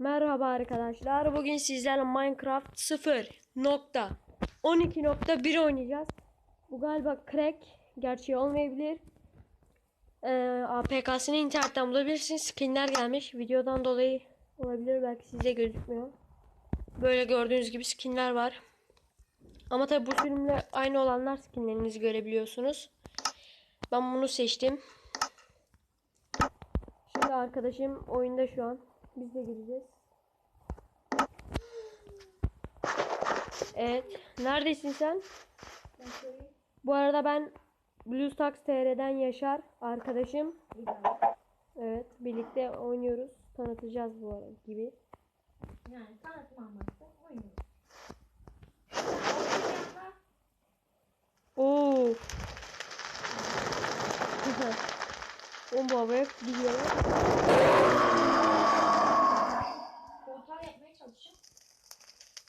Merhaba arkadaşlar. Bugün sizlerle Minecraft 0.12.1 oynayacağız. Bu galiba crack. Gerçeği olmayabilir. Ee, APK'sını internetten bulabilirsiniz. Skinler gelmiş. Videodan dolayı olabilir. Belki size gözükmüyor. Böyle gördüğünüz gibi skinler var. Ama tabi bu sürümle aynı olanlar skinlerinizi görebiliyorsunuz. Ben bunu seçtim. Şimdi arkadaşım oyunda şu an. Biz de gireceğiz. Evet. Neredesin sen? Bu arada ben BlueStacks TR'den Yaşar arkadaşım. Evet. Birlikte oynuyoruz. Tanıtacağız bu arada gibi. Yani tanıtma amaçlı oynuyoruz. Oo. Bu havaya gidiyor.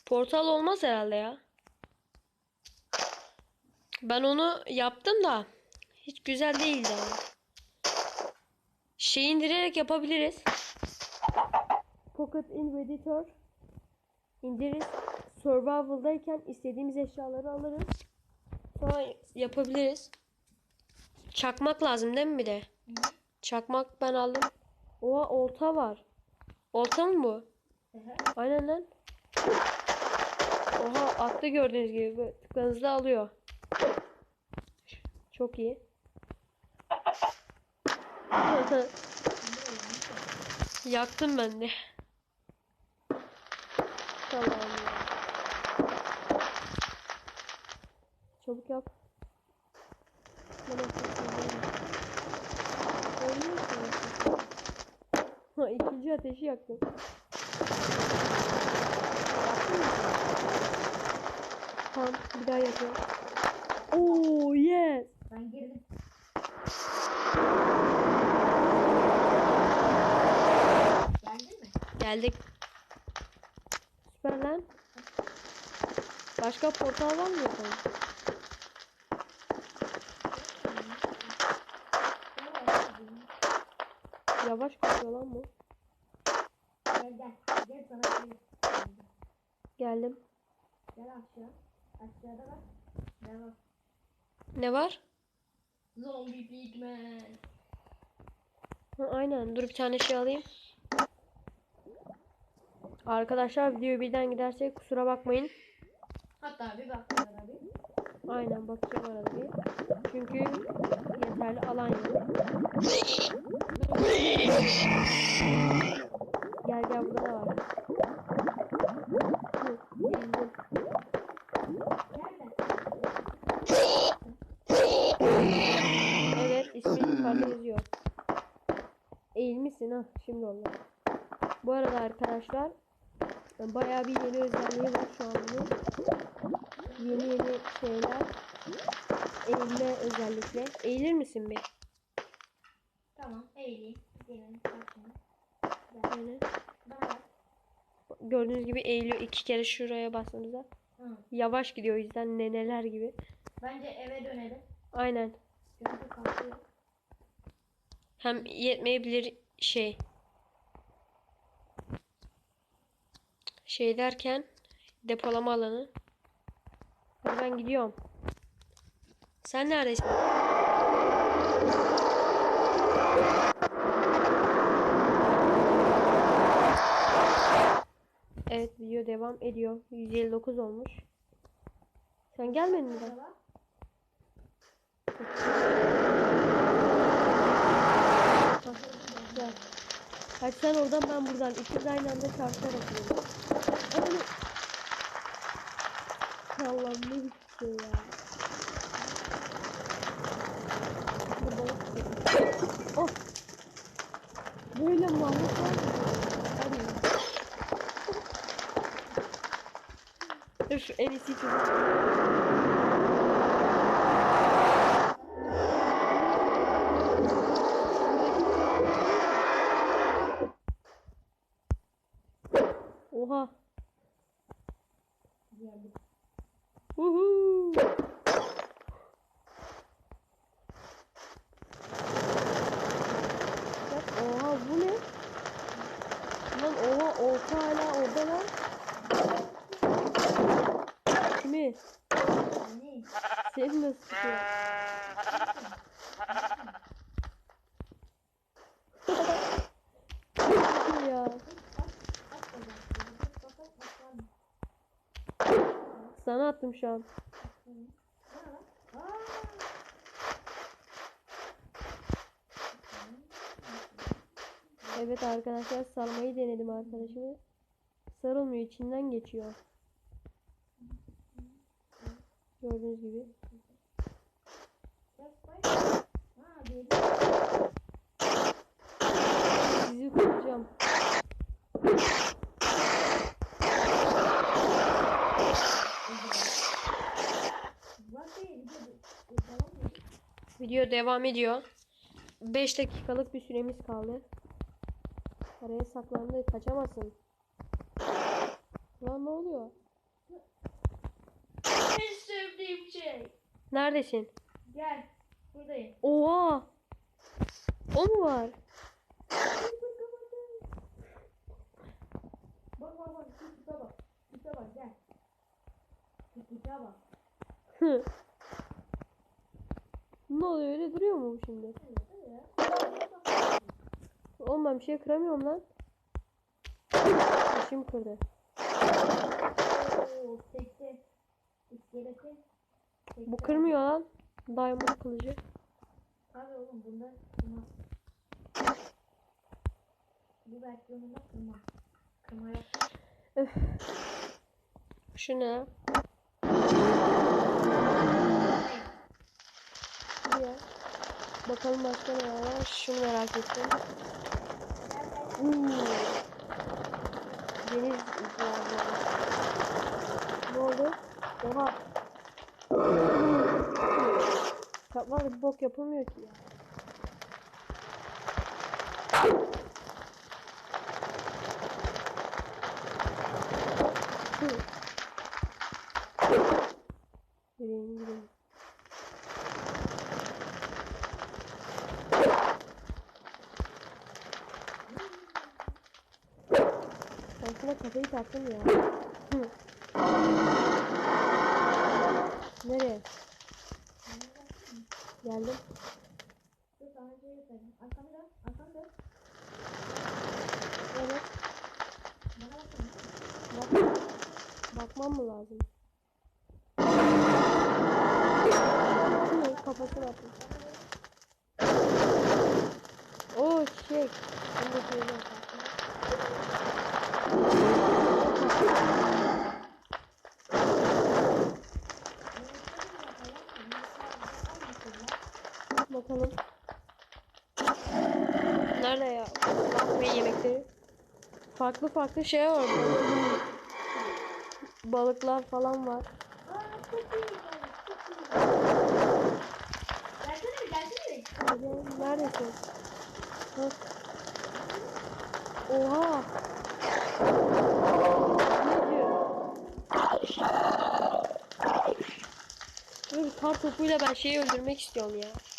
Portal olmaz herhalde ya. Ben onu yaptım da hiç güzel değildi ama. Şey indirerek yapabiliriz. Pocket in Editor indiririz. Survival'dayken istediğimiz eşyaları alırız. Sonra yapabiliriz. Çakmak lazım değil mi bir de? Çakmak ben aldım. Oha olta var. Olta mı bu? Aynen lan. Oha attı gördüğünüz gibi. Tıkladığınızda alıyor. Çok iyi. Yaktım ben de. Tamam. Çabuk yap. İkinci ateşi yaktım. Yaktın mı? Tamam bir daha yapıyorum. Oo yes. Ben girdim. Geldin mi? Geldik. Süper lan. Başka portal var mı yapalım? Yavaş kaçıyor lan bu. Gel gel. Gel sana şey. Geldim. Gel aşağı. Aşağıda bak. Ne var? Ne var? Zombie Pigman. Ha, aynen. Dur bir tane şey alayım. Arkadaşlar video birden giderse kusura bakmayın. Hatta bir bak bir. Aynen bakacağım arada bir. Çünkü yeterli alan yok. Gel gel burada da var. Hı, bildim. Gel de. Evet ismi yukarıda yazıyor. Eğilmişsin ha şimdi oldu. Bu arada arkadaşlar bayağı bir yeni özelliği var şu an bunun. Yeni yeni şeyler. Eğilme özellikle. Eğilir misin bir? Tamam eğileyim. Böyle. Bak. Gördüğünüz gibi eğiliyor iki kere şuraya bastığınızda. Hı. Yavaş gidiyor o yüzden neneler gibi. Bence eve dönelim. Aynen. Kalkıyor. Hem yetmeyebilir şey. Şey derken depolama alanı. Ben gidiyorum. Sen neredesin? Evet video devam ediyor. 159 olmuş. Sen gelmedin mi? daha? Gel. Hadi sen oradan ben buradan. İkimiz aynı anda çarpışarak. Ananı. Allah'ım ne şey ya. elle est située. Kimi? Ne? Seni nasıl tutuyor? ya. Sana attım şu an. Evet arkadaşlar sarmayı denedim arkadaşımı. Sarılmıyor içinden geçiyor. Gördüğünüz gibi. Sizi mı? Video devam ediyor. 5 dakikalık bir süremiz kaldı. Araya saklandı. Kaçamazsın. Lan ne oluyor? Şey. Neredesin? Gel. Buradayım. Oha! O mu var? Bak bak bak. Şu kuta bak. Kuta bak gel. Şu kuta bak. Ne oluyor öyle duruyor mu bu şimdi? Oğlum ben bir şey kıramıyorum lan. Başım kırdı. Oo, sekti. İskeleti. Bu kırmıyor lan. Diamond kılıcı. Tabii oğlum bunda kırma. Bu versiyonunda kırma. Kırma yok. Öf. Şu ne? Ya. Bakalım başka ne var? Şunu merak ettim. Hmm. Deniz icraatları. Ne oldu? Oha. Kaplar bir bok yapılmıyor ki ya. Yürüyün yürüyün. Ben sana kafayı taktım ya. Geldim. Dur sana şey yapayım. Arkanı dön. Arkanı dön. Evet. Bana bakın. Bak. Bakmam mı lazım? Hı, kafasına attım. Oo çiçek. Ben de şöyle Bakalım. Nerede ya? Bak ve yemekleri. Farklı farklı şey var. Balıklar falan var. Neredesin? Hı. Oha. Dur kar topuyla ben şeyi öldürmek istiyorum ya.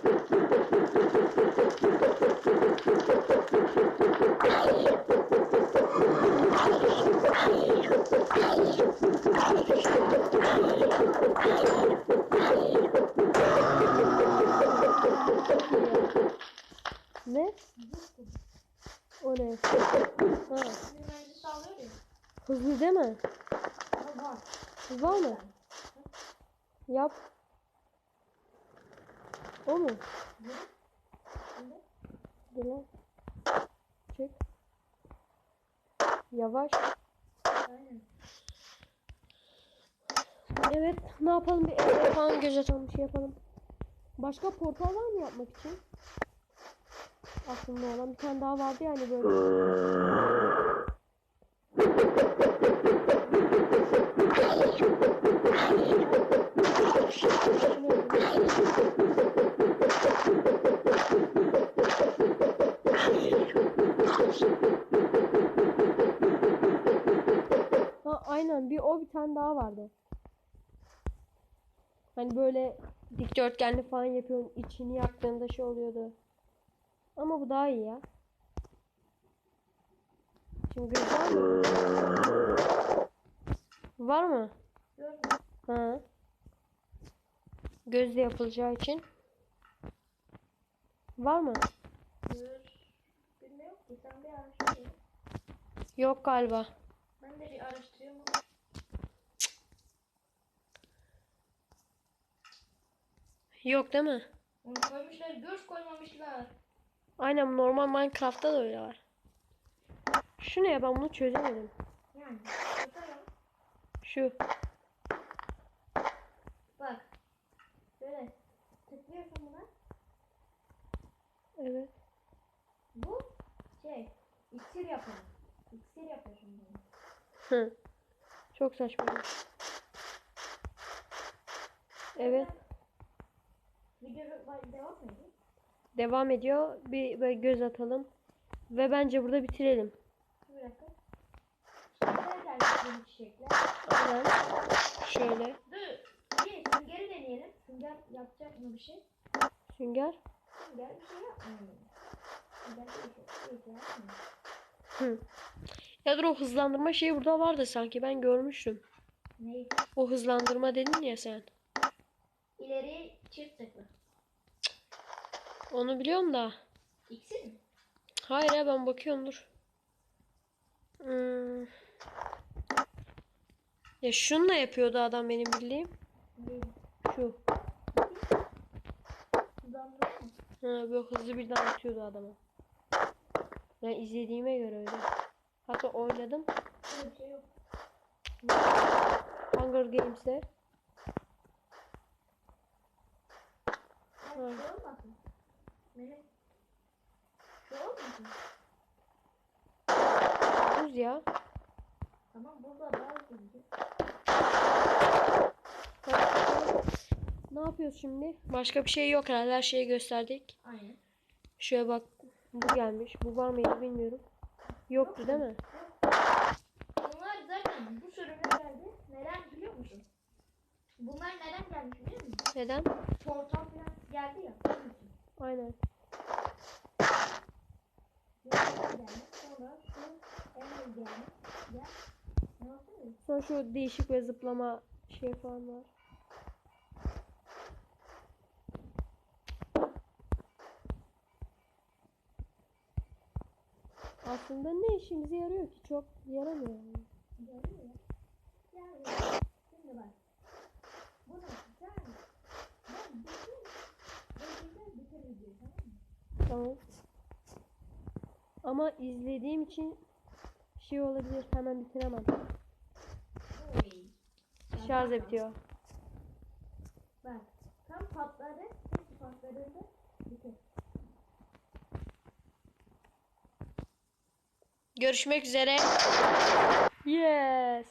Mı? Yap. O mu? Lan. Çek. Yavaş. Aynen. Evet. Ne yapalım? Bir evde falan göz atalım. Bir şey yapalım. Başka portal var mı yapmak için? Aklımda olan bir tane daha vardı ya hani böyle. O bir tane daha vardı. Hani böyle dikdörtgenli falan yapıyorsun. içini yaktığında şey oluyordu. Ama bu daha iyi ya. Şimdi var mı? Var mı? Ha. Gözle yapılacağı için. Var mı? Yok galiba. Ben de bir araştırıyorum. Yok değil mi? Onu koymuşlar göz koymamışlar. Aynen normal Minecraft'ta da öyle var. Şu ne ya ben bunu çözemedim. Yani. Bakalım. Şu. Bak. Böyle. Tıklıyorsun buna. Evet. Bu şey. İksir yapalım. İksir yapıyorsun bunu. Hı. Çok saçma. Evet. Video devam ediyor? Devam ediyor. Bir böyle göz atalım. Ve bence burada bitirelim. Bir dakika. Çiçekler. Aynen. Şöyle. Dur. Süngeri deneyelim. Sünger yapacak mı bir şey? Sünger. Sünger bir şey yapmıyor. Sünger bir şey, bir yapmıyor. Hı. Ya dur o hızlandırma şeyi burada vardı sanki. Ben görmüştüm. Neyi? O hızlandırma dedin ya sen. İleri çift tıkla. Onu biliyorum da. İksir mi? Hayır ya ben bakıyorum dur. Hmm. Ya şununla yapıyordu adam benim bildiğim. Şu. Ha, böyle hızlı birden atıyordu adama. Ben izlediğime göre öyle. Hatta oynadım. Şey. Hunger Games'te. Olmasın. Buz ya. Tamam burada. Ne yapıyoruz şimdi? Başka bir şey yok herhalde. Her şeyi gösterdik. Aynen. Şöyle bak. Bu gelmiş. Bu var mıydı bilmiyorum. Yoktu değil mi? Bunlar zaten bu sürümde geldi. Neden biliyor musun? Bunlar neden gelmiş biliyor musun? Neden? Portal falan geldi ya. Aynen. Sonra şu değişik ve zıplama şey falan var. Aslında ne işimize yarıyor ki? Çok yaramıyor. yani. Gördün mü? Yani şimdi bak. Bunu sen ben bütün önceden bitir videoyu tamam mı? Tamam. Ama izlediğim için şey olabilir. Hemen bitiremem. Oy. Şarj bitiyor. Bak tam patladı. Bitir. Görüşmek üzere. Yes.